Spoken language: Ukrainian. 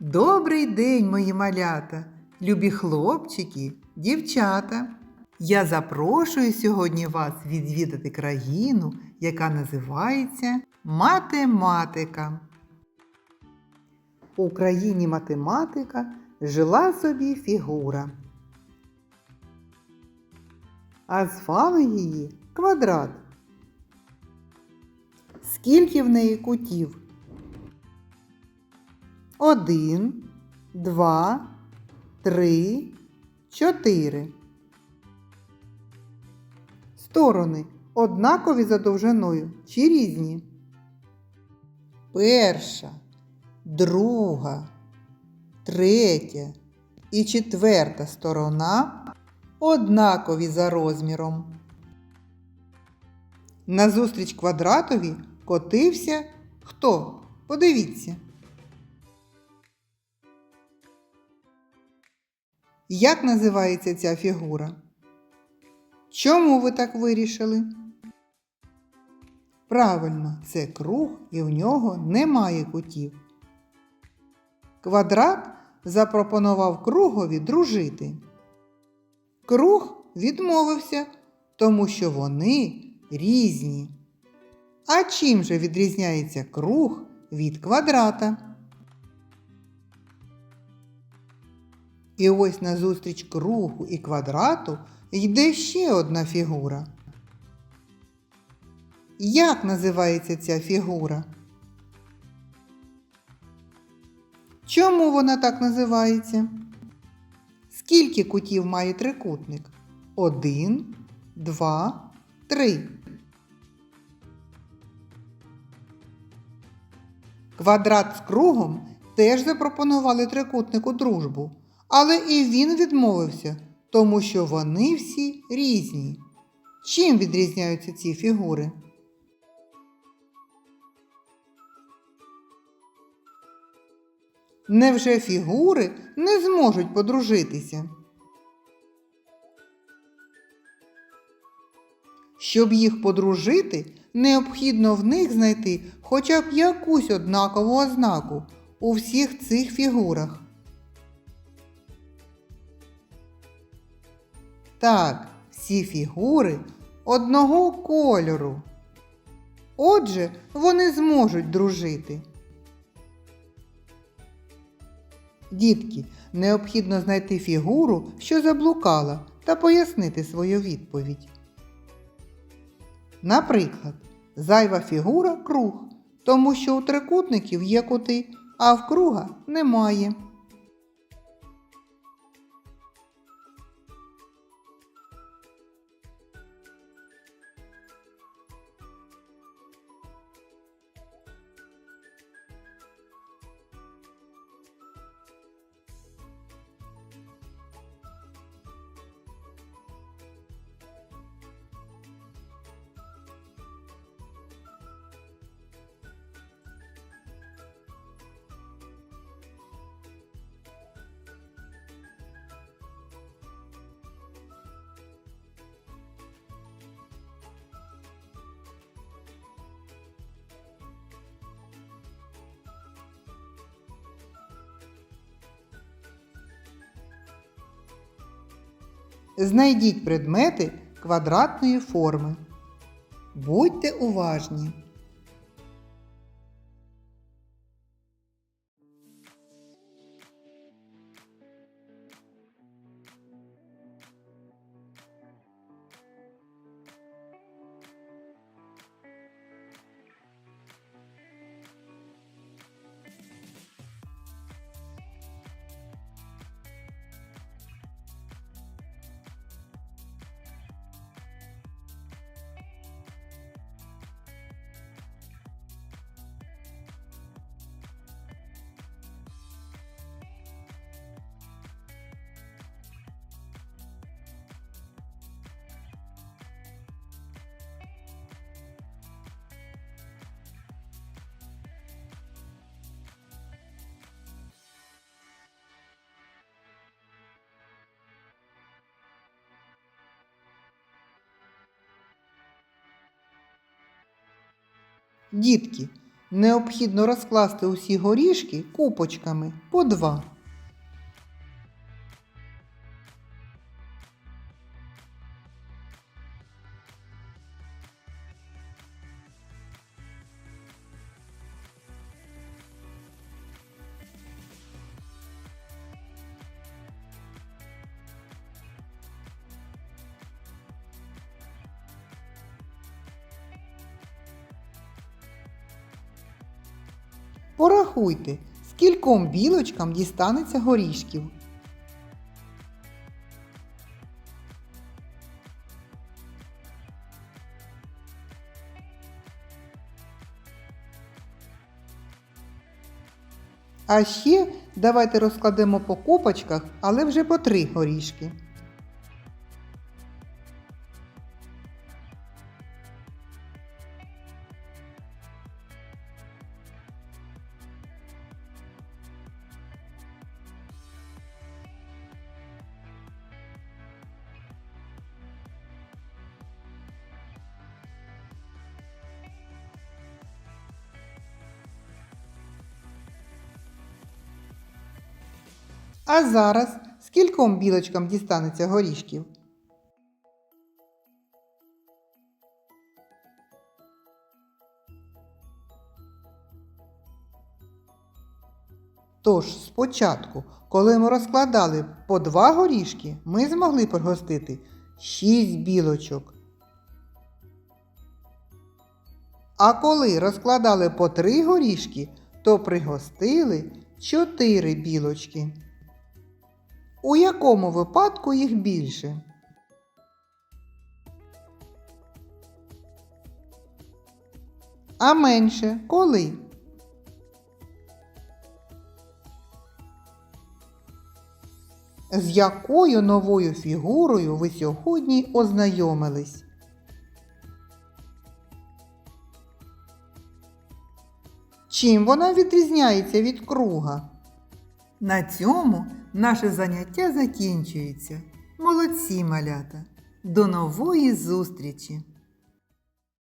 Добрий день, мої малята, любі хлопчики, дівчата. Я запрошую сьогодні вас відвідати країну, яка називається Математика. У країні математика жила собі фігура. А звали її квадрат. Скільки в неї кутів? Один, два, три, чотири. Сторони однакові за довжиною чи різні? Перша, друга, третя і четверта сторона однакові за розміром. Назустріч квадратові котився хто? Подивіться. Як називається ця фігура? Чому ви так вирішили? Правильно, це круг і в нього немає кутів. Квадрат запропонував кругові дружити. Круг відмовився, тому що вони різні. А чим же відрізняється круг від квадрата? І ось назустріч кругу і квадрату йде ще одна фігура. Як називається ця фігура? Чому вона так називається? Скільки кутів має трикутник? Один, два, три. Квадрат з кругом теж запропонували трикутнику дружбу, але і він відмовився, тому що вони всі різні. Чим відрізняються ці фігури? Невже фігури не зможуть подружитися? Щоб їх подружити, необхідно в них знайти хоча б якусь однакову ознаку у всіх цих фігурах. Так, всі фігури одного кольору. Отже, вони зможуть дружити. Дітки, необхідно знайти фігуру, що заблукала, та пояснити свою відповідь. Наприклад, зайва фігура круг, тому що у трикутників є кути, а в круга немає. Знайдіть предмети квадратної форми. Будьте уважні. Дітки, Необхідно розкласти усі горішки купочками по два. Порахуйте, скільком білочкам дістанеться горішків. А ще давайте розкладемо по купочках, але вже по три горішки. А зараз скільком білочкам дістанеться горішків? Тож спочатку, коли ми розкладали по два горішки, ми змогли пригостити шість білочок. А коли розкладали по три горішки, то пригостили чотири білочки. У якому випадку їх більше? А менше коли? З якою новою фігурою ви сьогодні ознайомились? Чим вона відрізняється від круга? На цьому наше заняття закінчується. Молодці малята! До нової зустрічі!